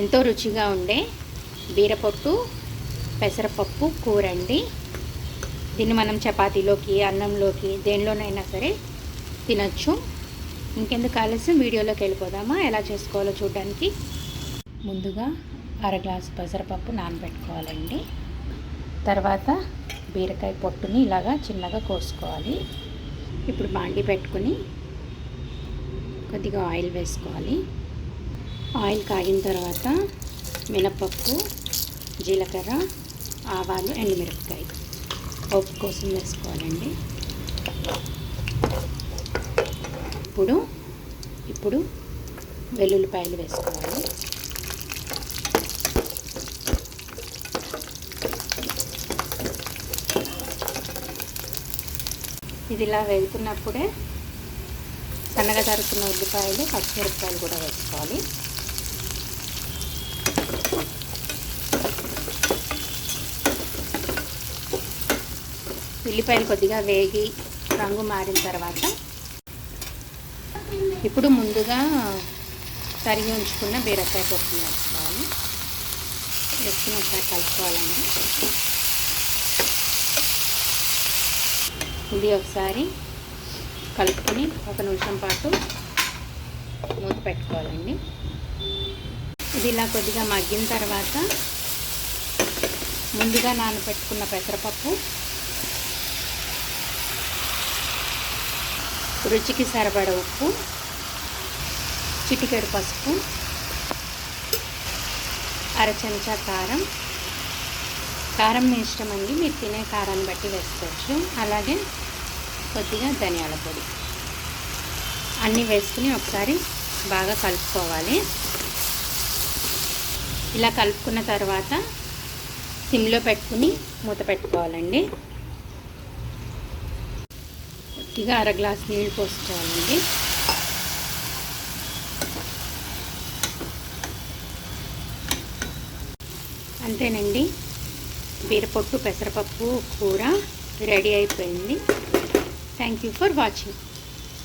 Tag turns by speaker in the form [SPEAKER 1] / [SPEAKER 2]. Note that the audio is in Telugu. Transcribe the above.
[SPEAKER 1] ఎంతో రుచిగా ఉండే బీరపొట్టు పెసరపప్పు కూర అండి దీన్ని మనం చపాతీలోకి అన్నంలోకి దేనిలోనైనా సరే తినచ్చు. ఇంకెందుకు ఆలస్యం? వీడియోలోకి వెళ్ళిపోదామా? ఎలా చేసుకోవాలో చూడడానికి. ముందుగా అర గ్లాసు పెసరపప్పు నానబెట్టుకోవాలండి. తర్వాత బీరకాయ పొట్టుని ఇలాగా చిన్నగా కోసుకోవాలి. ఇప్పుడు బాండి పెట్టుకుని కొద్దిగా ఆయిల్ వేసుకోవాలి. ఆయిల్ కాగిన తర్వాత మినపప్పు జీలకర్ర ఆవాలు ఎండుమిరపకాయ. పప్పు కోసం వేసుకోవాలండి. ఇప్పుడు ఇప్పుడు వెల్లుల్లిపాయలు వేసుకోవాలి. ఇది ఇలా వెళ్తున్నప్పుడే సన్నగా తరుకున్న ఉల్లిపాయలు పచ్చిమిరపకాయలు కూడా వేసుకోవాలి. ఉల్లిపాయలు కొద్దిగా వేగి రంగు మారిన తర్వాత ఇప్పుడు ముందుగా తరిగి ఉంచుకున్న బీరకాయ పప్పు వేసుకోవాలి. వేసుకుని ఒకసారి కలుపుకోవాలండి. ఇది ఒకసారి కలుపుకొని ఒక నిమిషం పాటు మూత పెట్టుకోవాలండి. ఇది ఇలా కొద్దిగా మగ్గిన తర్వాత ముందుగా నానబెట్టుకున్న పెసరపప్పు రుచికి సరిపడ ఉప్పు చిటికెడు పసుపు అర చెంచా కారం. కారం మీ ఇష్టం అండి మీరు తినే కారాన్ని బట్టి వేసుకోవచ్చు. అలాగే కొద్దిగా ధనియాల పొడి. అన్నీ వేసుకుని ఒకసారి బాగా కలుపుకోవాలి. ఇలా కలుపుకున్న తర్వాత సిమ్లో పెట్టుకుని మూత పెట్టుకోవాలండి. కొద్దిగా అర గ్లాస్ నీళ్ళు పోసుకోవాలండి. అంతేనండి. బీరపొట్టు పెసరపప్పు కూర రెడీ అయిపోయింది. Thank you for watching